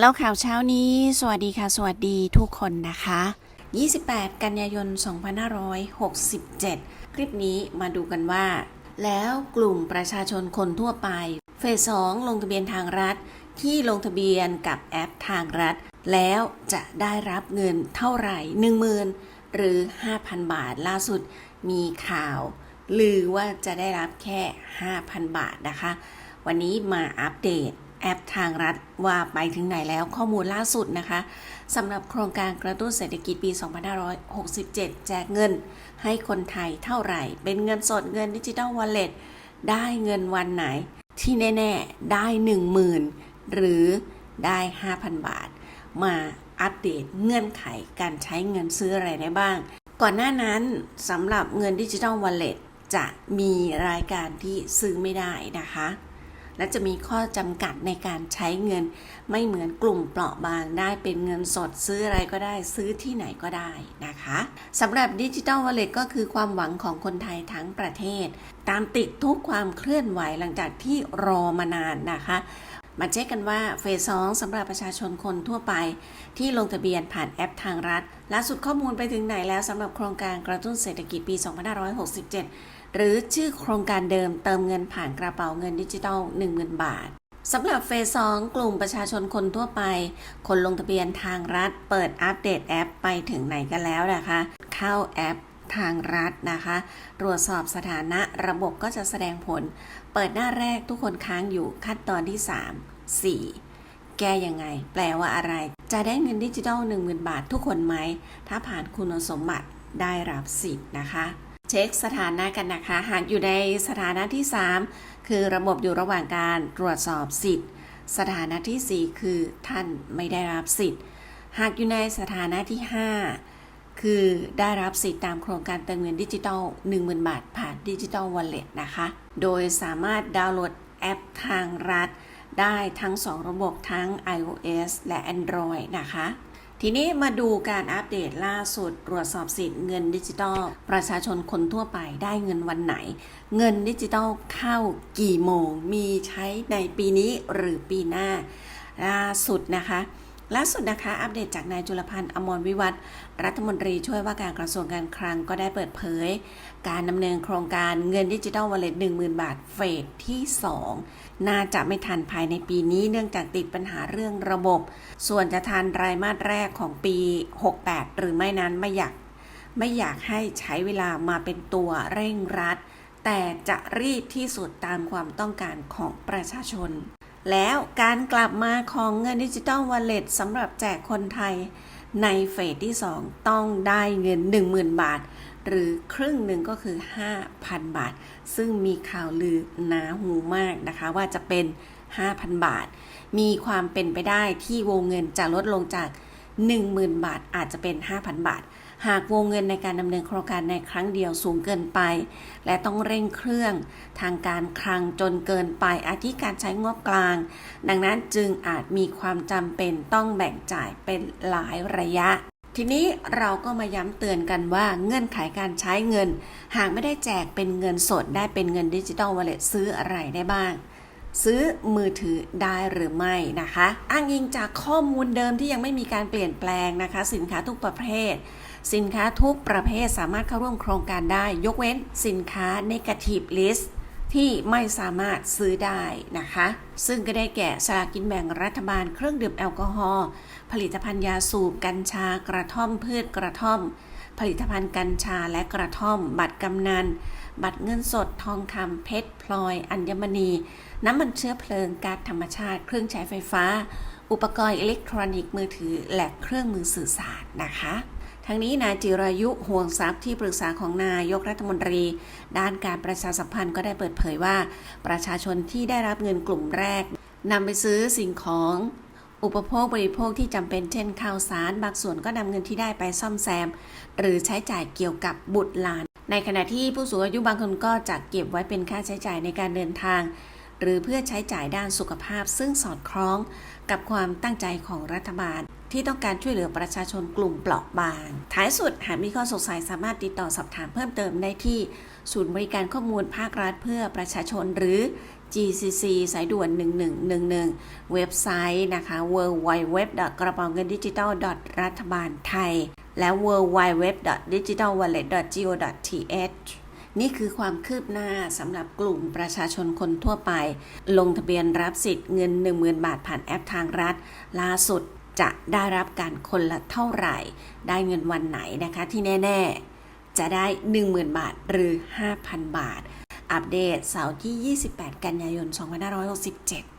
แล้วข่าวเช้านี้ สวัสดีค่ะ สวัสดีทุกคนนะคะ 28 กันยายน 2567 คลิปนี้มาดูกันว่า แล้วกลุ่มประชาชนคนทั่วไป เฟส 2 ลงทะเบียนทางรัฐ ที่ลงทะเบียนกับแอปทางรัฐ แล้วจะได้รับเงินเท่าไหร่ 10,000 หรือ 5,000 บาทล่าสุดมีข่าวหรือว่าจะได้รับแค่ 5,000 บาทนะคะ วันนี้มาอัปเดต แอปทางรัฐว่าไปถึงไหนแล้วข้อมูลล่าสุดนะคะสำหรับโครงการกระตุ้นเศรษฐกิจปี 2567 แจกเงิน ให้คนไทยเท่าไหร่ เป็นเงินสดเงินดิจิ t a ลวอลเล็ตได้เงินวันไหน ที่แน่ ๆ ได้ 10,000 หรือได้ 5,000 บาท มาอัปเดตเงื่อนไขการใช้เงินซื้ออะไรได้บ้าง ก่อนหน้านั้นสำหรับเงินดิจิ t a ลวอลเล็ตจะมีรายการที่ซื้อไม่ได้นะคะ และจะมีข้อจำกัดในการใช้เงิน ไม่เหมือนกลุ่มเปราะบางได้เป็นเงินสดซื้ออะไรก็ได้ซื้อที่ไหนก็ได้นะคะสำหรับดิจิทัลวอลเล็ตก็คือความหวังของคนไทยทั้งประเทศ ตามติดทุกความเคลื่อนไหวหลังจากที่รอมานานนะคะ มาเช็คกันว่าเฟสสองสำหรับประชาชนคนทั่วไป ที่ลงทะเบียนผ่านแอปทางรัฐล่าสุดข้อมูลไปถึงไหนแล้วสำหรับโครงการกระตุ้นเศรษฐกิจปี 2567 หรือชื่อโครงการเดิมเติมเงินผ่านกระเป๋าเงินดิจิทัล 10,000 บาทสำหรับเฟสสองกลุ่มประชาชนคนทั่วไป คนลงทะเบียนทางรัฐ เปิดอัปเดตแอปไปถึงไหนกันแล้วนะคะ เข้าแอป ทางรัฐนะคะ ตรวจสอบสถานะระบบก็จะแสดงผล เปิดหน้าแรกทุกคนค้างอยู่ขั้นตอนที่ 3 4 แก้ยังไง แปลว่าอะไร จะได้เงินดิจิทัล10,000 บาททุกคนไหม ถ้าผ่านคุณสมบัติได้รับสิทธิ์นะคะเช็คสถานะกันนะคะ หากอยู่ในสถานะที่ 3 คือระบบอยู่ระหว่างการตรวจสอบสิทธิ์ สถานะที่ 4 คือท่านไม่ได้รับสิทธิ์ หากอยู่ในสถานะที่ 5 คือได้รับสิทธิ์ตามโครงการเติมเงินดิจิทัล10,000 บาท ผ่านดิจิทัลวอลเล็ตนะคะ โดยสามารถดาวน์โหลดแอปทางรัฐ ได้ทั้ง 2 ระบบทั้ง iOS และ Android นะคะ ทีนี้มาดูการอัปเดตล่าสุด ตรวจสอบสิทธิ์เงินดิจิทัลประชาชนคนทั่วไปได้เงินวันไหน เงินดิจิทัลเข้ากี่โมง มีใช้ในปีนี้หรือปีหน้าล่าสุดนะคะ ล่าสุดนะคะอัปเดตจากนายจุลพันธ์อมรวิวัฒน์รัฐมนตรีช่วยว่าการกระทรวงการคลังก็ได้เปิดเผย การดำเนินโครงการเงินดิจิทัลวอลเล็ต10,000 บาทเฟสที่ 2 น่าจะไม่ทันภายในปีนี้เนื่องจากติดปัญหาเรื่องระบบ ส่วนจะทันรายมาสแรกของปี 68 หรือไม่นั้นไม่อยากไม่อยากให้ใช้เวลามาเป็นตัวเร่งรัด แต่จะรีบที่สุดตามความต้องการของประชาชน แล้วการกลับมาของเงินดิจิ t a ลวอลเล็ตสำหรับแจกคนไทยในเฟสที่ 2 ต้องได้เงิน 10,000 บาท หรือครึ่งหนึ่งก็คือ 5,000 บาท ซึ่งมีข่าวลือหนาหูมากนะคะว่าจะเป็น 5,000 บาท มีความเป็นไปได้ที่วงเงินจะลดลงจาก 10,000 บาทอาจจะเป็น 5,000 บาท หากวงเงินในการดำเนินโครงการในครั้งเดียวสูงเกินไป และต้องเร่งเครื่องทางการคลังจนเกินไปอาทิการใช้งบกลาง ดังนั้นจึงอาจมีความจำเป็นต้องแบ่งจ่ายเป็นหลายระยะทีนี้เราก็มาย้ำเตือนกันว่าเงื่อนไขการใช้เงิน หากไม่ได้แจกเป็นเงินสดได้เป็นเงินดิจิทัลวอลเล็ตซื้ออะไรได้บ้าง ซื้อมือถือได้หรือไม่นะคะ อ้างอิงจากข้อมูลเดิมที่ยังไม่มีการเปลี่ยนแปลงนะคะ สินค้าทุกประเภท สินค้าทุกประเภทสามารถเข้าร่วมโครงการได้ ยกเว้นสินค้า negative list ที่ไม่สามารถซื้อได้นะคะ ซึ่งก็ได้แก่สลากกินแบ่งรัฐบาลเครื่องดื่มแอลกอฮอล์ผลิตภัณฑ์ยาสูบกัญชากระท่อมพืชกระท่อม ผลิตภัณฑ์กัญชาและกระท่อม บัตรกำนัน บัตรเงินสด ทองคำเพชร พลอย อัญมณี น้ำมันเชื้อเพลิงก๊าซธรรมชาติ เครื่องใช้ไฟฟ้า อุปกรณ์อิเล็กทรอนิกส์มือถือ และเครื่องมือสื่อสารนะคะทั้งนี้นายจิรายุห่วงทรัพย์ที่ปรึกษาของนายกรัฐมนตรี ด้านการประชาสัมพันธ์ก็ได้เปิดเผยว่า ประชาชนที่ได้รับเงินกลุ่มแรกนำไปซื้อสิ่งของ อุปโภคบริโภคที่จำเป็นเช่นข้าวสาร บางส่วนก็นำเงินที่ได้ไปซ่อมแซม หรือใช้จ่ายเกี่ยวกับบุตรหลาน ในขณะที่ผู้สูงอายุบางคนก็จะเก็บไว้เป็นค่าใช้จ่ายในการเดินทาง หรือเพื่อใช้จ่ายด้านสุขภาพ ซึ่งสอดคล้องกับความตั้งใจของรัฐบาล ที่ต้องการช่วยเหลือประชาชนกลุ่มเปราะบาง ท้ายสุดหากมีข้อสงสัยสามารถติดต่อสอบถามเพิ่มเติมได้ที่ศูนย์บริการข้อมูลภาครัฐเพื่อประชาชนหรือ GCC สายด่วน 1111 เว็บไซต์นะคะ w w w กระเป๋าเงินดิจิทัลรัฐบาลไทย และ w w w d i g i t a l w a l l e t go th นี่คือความคืบหน้าสำหรับกลุ่มประชาชนคนทั่วไป ลงทะเบียนรับสิทธิ์เงิน 10,000 บาทผ่านแอปทางรัฐ ล่าสุดจะได้รับการคนละเท่าไหร่ ได้เงินวันไหนนะคะที่แน่ ๆ จะได้ 10,000 บาทหรือ 5,000 บาท อัปเดตเสาร์ที่ 28 กันยายน 2567